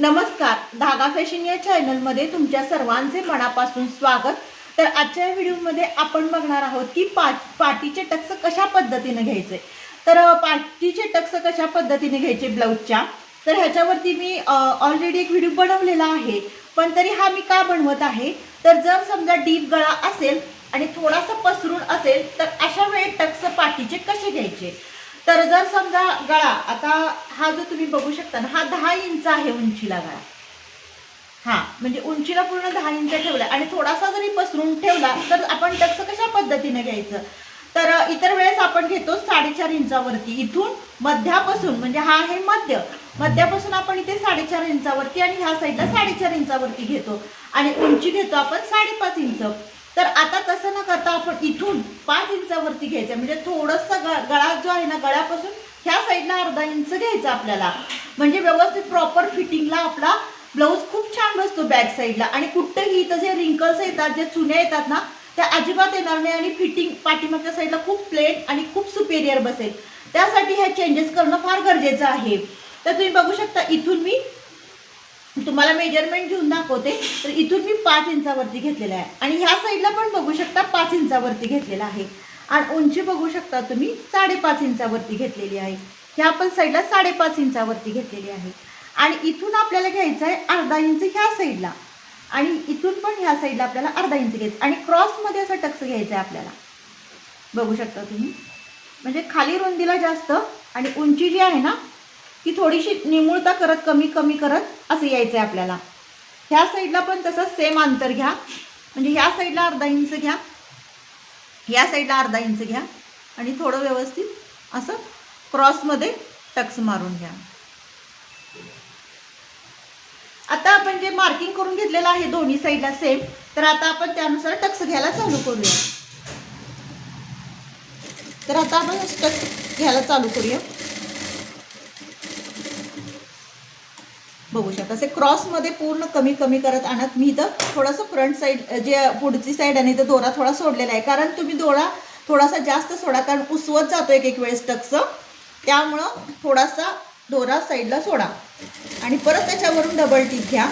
नमस्कार धागा फॅशन या चॅनलमध्ये तुमच्या सर्वांचे मनापासून स्वागत. तर आजच्या या व्हिडिओमध्ये आपण बघणार आहोत की पा पाठीचे टक्स कशा पद्धतीने घ्यायचे. तर पाठीचे पाटीचे टक्स कशा पद्धतीने घ्यायचे ब्लाऊजच्या? तर ह्याच्यावरती मी ऑलरेडी एक व्हिडिओ बनवलेला आहे. पण तरी हा मी का बनवत आहे? तर जर समजा डीप गळा असेल आणि थोडासा पसरून असेल तर अशा वेळी टक्स पाठीचे कसे घ्यायचे? तर जर समजा गळा आता हा जो तुम्ही बघू शकता ना हा दहा इंच आहे उंचीला गळा. हा म्हणजे उंचीला पूर्ण दहा इंच ठेवला आणि थोडासा जरी पसरून ठेवला तर आपण टक्स कशा पद्धतीने घ्यायचं? तर इतर वेळेस आपण घेतो साडेचार इंचावरती. इथून मध्यापासून म्हणजे हा आहे मध्य. मध्यापासून आपण इथे साडेचार इंचावरती आणि ह्या साईडला साडेचार इंचावरती घेतो. आणि उंची घेतो आपण साडेपाच इंच. तर आता तसं न करता आपण इथून पाच इंचावरती घ्यायचं. म्हणजे थोडंसं ग गळा जो आहे ना गळ्यापासून ह्या साईडला अर्धा इंच घ्यायचा आपल्याला. म्हणजे व्यवस्थित प्रॉपर फिटिंगला आपला ब्लाऊज खूप छान बसतो बॅक साईडला आणि कुठंही इथं जे रिंकल्स येतात जे चुन्या येतात ना त्या अजिबात येणार नाही आणि फिटिंग पाठीमागच्या साईडला खूप प्लेन आणि खूप सुपेरियर बसेल. त्यासाठी ह्या चेंजेस करणं फार गरजेचं आहे. तर तुम्ही बघू शकता इथून मी तुम्हाला मेजरमेंट घेऊन दाखवते. तर इथून मी पाच इंचावरती घेतलेला आहे. आणि ह्या साईडला पण बघू शकता पाच इंचावरती घेतलेला आहे. आणि उंची बघू शकता तुम्ही साडेपाच इंचावरती घेतलेली आहे. ह्या पण साईडला साडेपाच इंचावरती घेतलेली आहे. आणि इथून आपल्याला घ्यायचं आहे अर्धा इंच ह्या साईडला आणि इथून पण ह्या साईडला आपल्याला अर्धा इंच घ्यायचं. आणि क्रॉसमध्ये असं टक्स घ्यायचं आहे आपल्याला. बघू शकता तुम्ही. म्हणजे खाली रुंदीला जास्त आणि उंची जी आहे ना ती थोडीशी निमुळता करत कमी कमी करत असं यायचं आहे आपल्याला. ह्या साईडला पण तसंच सेम अंतर घ्या. म्हणजे ह्या साईडला अर्धा इंच घ्या. ह्या साईडला अर्धा इंच घ्या. आणि थोडं व्यवस्थित असं क्रॉसमध्ये टक्स मारून घ्या. आता आपण जे मार्किंग करून घेतलेलं आहे दोन्ही साईडला सेम तर आता आपण त्यानुसार टक्स घ्यायला चालू करूया. तर आता आपण टक्स घ्यायला चालू करूया. बघू शकता. असे क्रॉसमध्ये पूर्ण कमी कमी करत आणत. मी इथं थोडंसं फ्रंट साईड जे पुढची साईड आणि इथं दोरा थोडा सोडलेला आहे. कारण तुम्ही दोरा थोडासा जास्त सोडा. कारण उसवत जातो एक एक वेळेस टक्स त्यामुळं थोडासा दोरा साईडला सोडा. आणि परत त्याच्यावरून डबल टीप घ्या.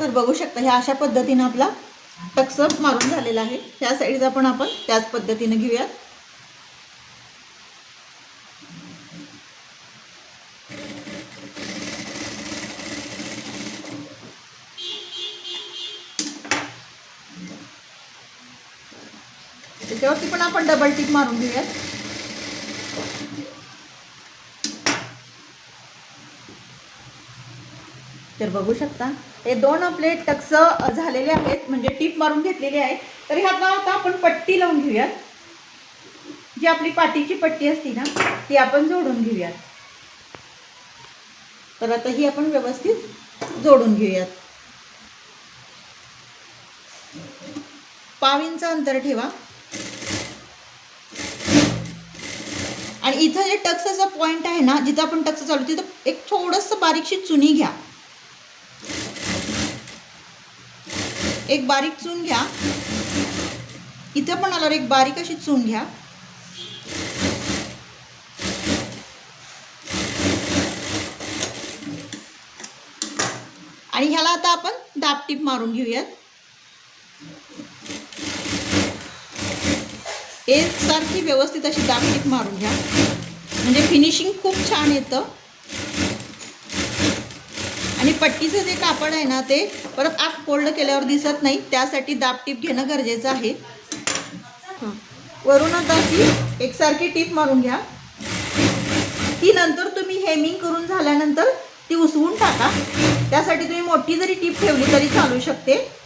तर बघू शकता ह्या अशा पद्धतीनं आपला टक्स मारून झालेला आहे. ह्या साईडचा पण आपण त्याच पद्धतीनं घेऊयात. याच्यावरती पण आपण डबल टिप मारून घेऊयात. तर बघू शकता हे दोन आपले टक्स झालेले आहेत म्हणजे टीप मारून घेतलेली आहे तर ह्यातला आता आपण पट्टी लावून घेऊयात. जी आपली पाठीची पट्टी असती ना ती आपण जोडून घेऊयात. तर आता ही आपण व्यवस्थित जोडून घेऊयात. पाव इंच अंतर ठेवा. आणि इथं जे टक्सचा पॉईंट आहे ना जिथं आपण टक्स चालू तिथं एक थोडंसं बारीकशी चुनी घ्या. एक बारीक चून घ्या. इथं पण आल्यावर एक बारीक अशी चून घ्या. आणि ह्याला आता आपण दापटीप मारून घेऊयात. एकसारखी व्यवस्थित अशी दापटीप मारून घ्या. म्हणजे फिनिशिंग खूप छान येतं. आणि पट्टीचं जे कापड आहे ना ते परत आत फोल्ड केल्यावर दिसत नाही त्यासाठी दाबटीप घेणं गरजेचं आहे. हं. वरून आता ती एकसारखी टीप मारून घ्या. ती नंतर तुम्ही हेमिंग करून झाल्यानंतर ती उसवून टाका. त्यासाठी तुम्ही मोठी जरी टीप ठेवली तरी चालू शकते.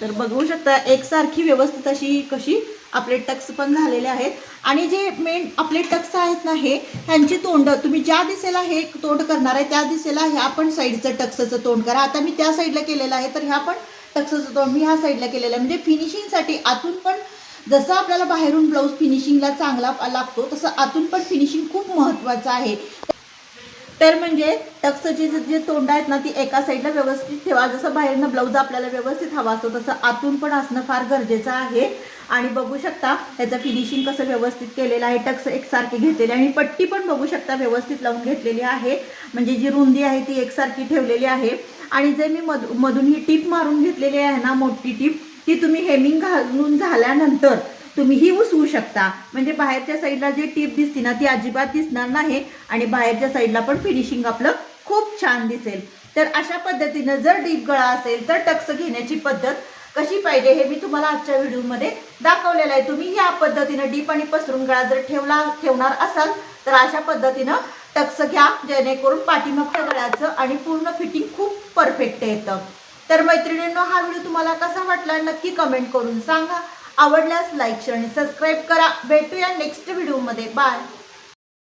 तर बघू शकता एकसारखी व्यवस्थित अशी कशी आपले टक्स पण झालेले आहेत. आणि जे मेन आपले टक्स आहेत ना हे ह्यांची तोंड तुम्ही ज्या दिशेला हे तोंड करणार आहे त्या दिशेला ह्या पण साईडचं टक्सचं तोंड करा. आता मी त्या साईडला केलेलं आहे तर ह्या पण टक्सचं तोंड मी ह्या साईडला केलेलं आहे. म्हणजे फिनिशिंगसाठी आतून पण जसं आपल्याला बाहेरून ब्लाऊज फिनिशिंगला चांगला लागतो तसं आतून पण फिनिशिंग खूप महत्त्वाचं आहे. तर म्हणजे टक्सची जे तोंड आहेत ना ती एका साईडला व्यवस्थित ठेवा. जसं बाहेरनं ब्लाऊज आपल्याला व्यवस्थित हवा असतो तसं आतून पण असणं फार गरजेचं आहे. आणि बघू शकता त्याचं फिनिशिंग कसं व्यवस्थित केलेलं आहे. टक्स एकसारखी घेतलेली आणि पट्टी पण बघू शकता व्यवस्थित लावून घेतलेली आहे. म्हणजे जी रुंदी आहे ती एकसारखी ठेवलेली आहे. आणि जे मी मध मधून ही टीप मारून घेतलेली आहे ना मोठी टीप ती तुम्ही हेमिंग घालून झाल्यानंतर तुम्हीही उसवू शकता. म्हणजे बाहेरच्या साईडला जी टीप दिसते ना ती अजिबात दिसणार नाही आणि बाहेरच्या साईडला पण फिनिशिंग आपलं खूप छान दिसेल. तर अशा पद्धतीनं जर डीप गळा असेल तर टक्स घेण्याची पद्धत कशी पाहिजे हे मी तुम्हाला आजच्या व्हिडिओमध्ये दाखवलेलं आहे. तुम्ही या पद्धतीनं डीप आणि पसरून गळा जर ठेवला ठेवणार असाल तर अशा पद्धतीनं टक्स घ्या जेणेकरून पाठीमागच्या गळ्याचं आणि पूर्ण फिटिंग खूप परफेक्ट येतं. तर मैत्रिणींनो हा व्हिडिओ तुम्हाला कसा वाटला नक्की कमेंट करून सांगा. आवडल्यास लाईक शेअर आणि सबस्क्राईब करा. भेटूया नेक्स्ट व्हिडिओमध्ये बाय